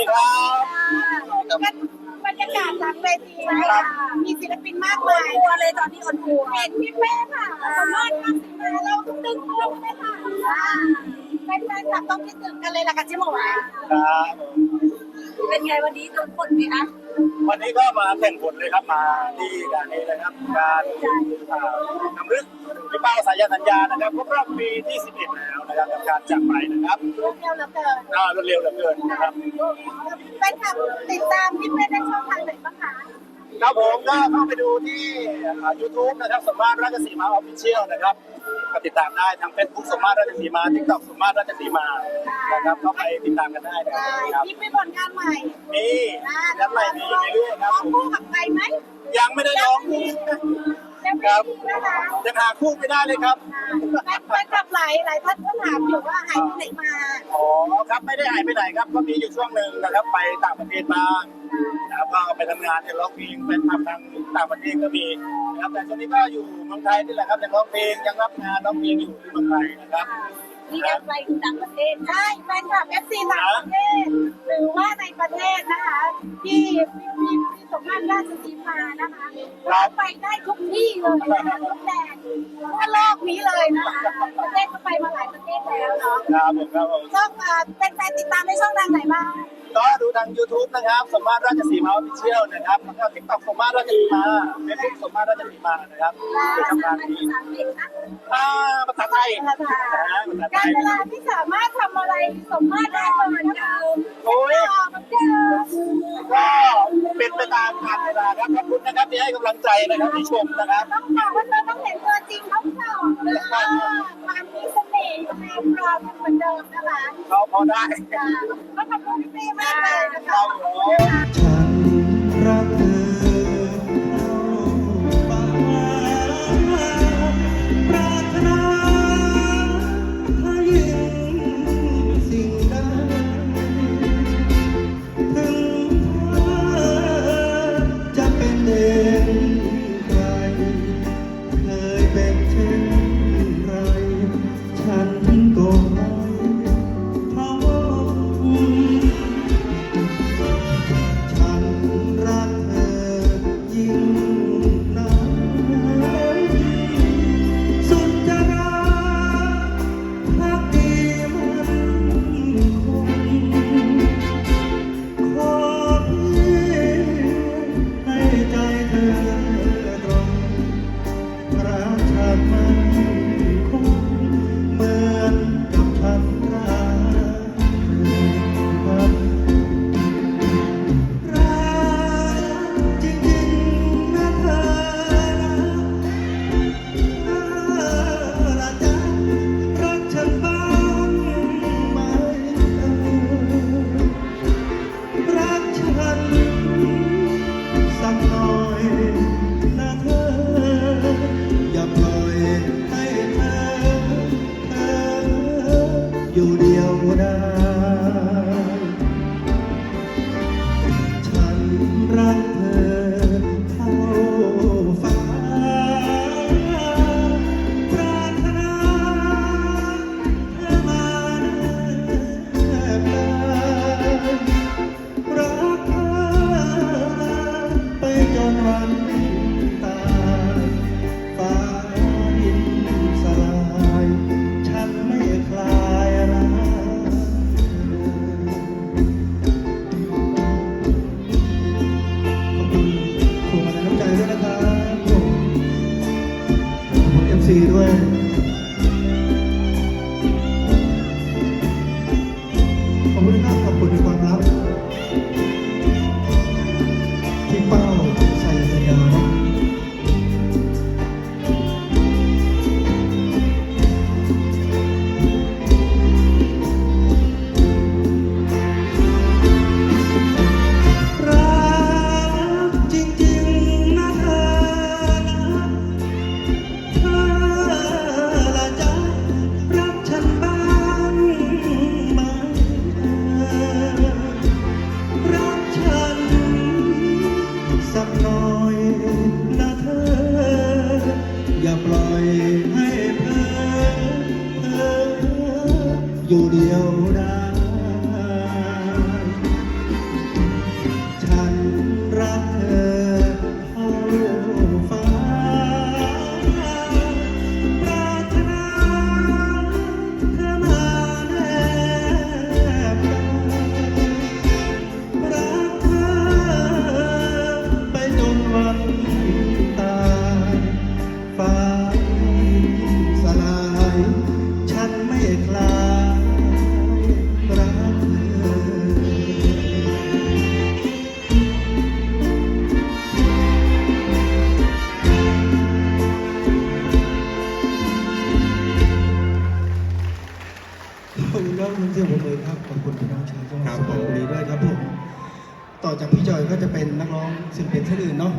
ดีครับบรรยากาศหลังเวทีค่ะมีศิลปินมากมายทัวเลยตอนนี้ออนทัวร์เห็นพี่เป้ค่ะสามารถมาสิมาเราทุกตึงตัวเลยค่ะแฟนๆคลับต้องคิดถึงกันเลยล่ะค่ะเจ๊หมวยครับ เป็นไงวันนี้โดนฝนไหมคะวันนี้ก็มาแข่งผลเลยครับมาที่งานนี้นะครับการอ่านำลึกพี่เป้าสายสัญญานะครับครบรอบปีที่ 11 แล้วนะครับกับการจากไปนะครับรวดเร็วเหลือเกินอ่ารวดเร็วเหลือเกินนะครับแฟนคลับติดตามพี่เป้ได้ช่องทางไหนบ้างคะ ครับผมก็เข้าไปดูที่ยูทูบนะครับสมมาตรราชสีมาออฟฟิเชียลนะครับก็ติดตามได้ทางเฟซบุ๊กสมมาตรราชสีมาทิกตอกสมมาตรราชสีมานะครับเข้าไปติดตามกันได้นะได้ครับพี่มีผลงานใหม่มีงานใหม่มีอยู่เรื่อยๆครับร้องคู่กับใครไหมยังไม่ได้ร้องยัง คไม่รับมีนะคะยังหาคู่ไม่ได้เลยครับแฟนคลับหลายหลายท่านก็ถามอยู่ว่าหายไปไหนมาอ๋อครับไม่ได้หายไปไหนครับ ก็มีอยู่ช่วงหนึ่งนะครับไปต่างประเทศมานะครับก็ไปทำงานในร้องเพลงเป็นทำทางต่างประเทศก็มีนะครับแต่ช่วงนี้ก็อยู่เมืองไทยนี่แหละครับยังร้องเพลงยังรับงานร้องเพลงอยู่ที่เมืองไทยนะครับมีแอปไปถึงต่างประเทศใช่แฟนคลับเอฟซีต่างประเทศหรือว่าในประเทศนะคะ ที่ที่ที่สมมาตรราชสีมานะคะเราไปได้ทุก ที่เลยนะคะทุกแดนทั่วโลกนี้เลยนะคะประเทศก็ไปมาหลายประเทศแล้วเนาะครับผมครับผมช่องอ่าเป็นแฟนติดตามในช่องทางไหนบ้าง ก็ดูทาง YouTube นะครับสมมาตรราชสีมาออฟฟิเชียลนะครับแล้วก็ทิกตอกสมมาตรราชสีมาเฟซบุ๊กสมมาตรราชสีมานะครับเป็นช่องทางนี้ภาษาอังกฤษนะอ่าภาษาไทยภาษานะภาษาไทการย เวลาที่สามารถทำอะไรสมมาตร กำลังใจนะครับที่ชมนะครับต้องบอกว่าเธอต้องเห็นตัวจริงเขาเก่าเลยความมีเสน่ห์ในความเหมือนเดิมนะคะเราพอได้ ก็ขอบคุณพี่มากเลยนะครัคะ อยู่เอบ อยู่เดียวได้ ต่อจากพี่จอยก็จะเป็นนักร้องศิลปินท่านอื่นเนาะ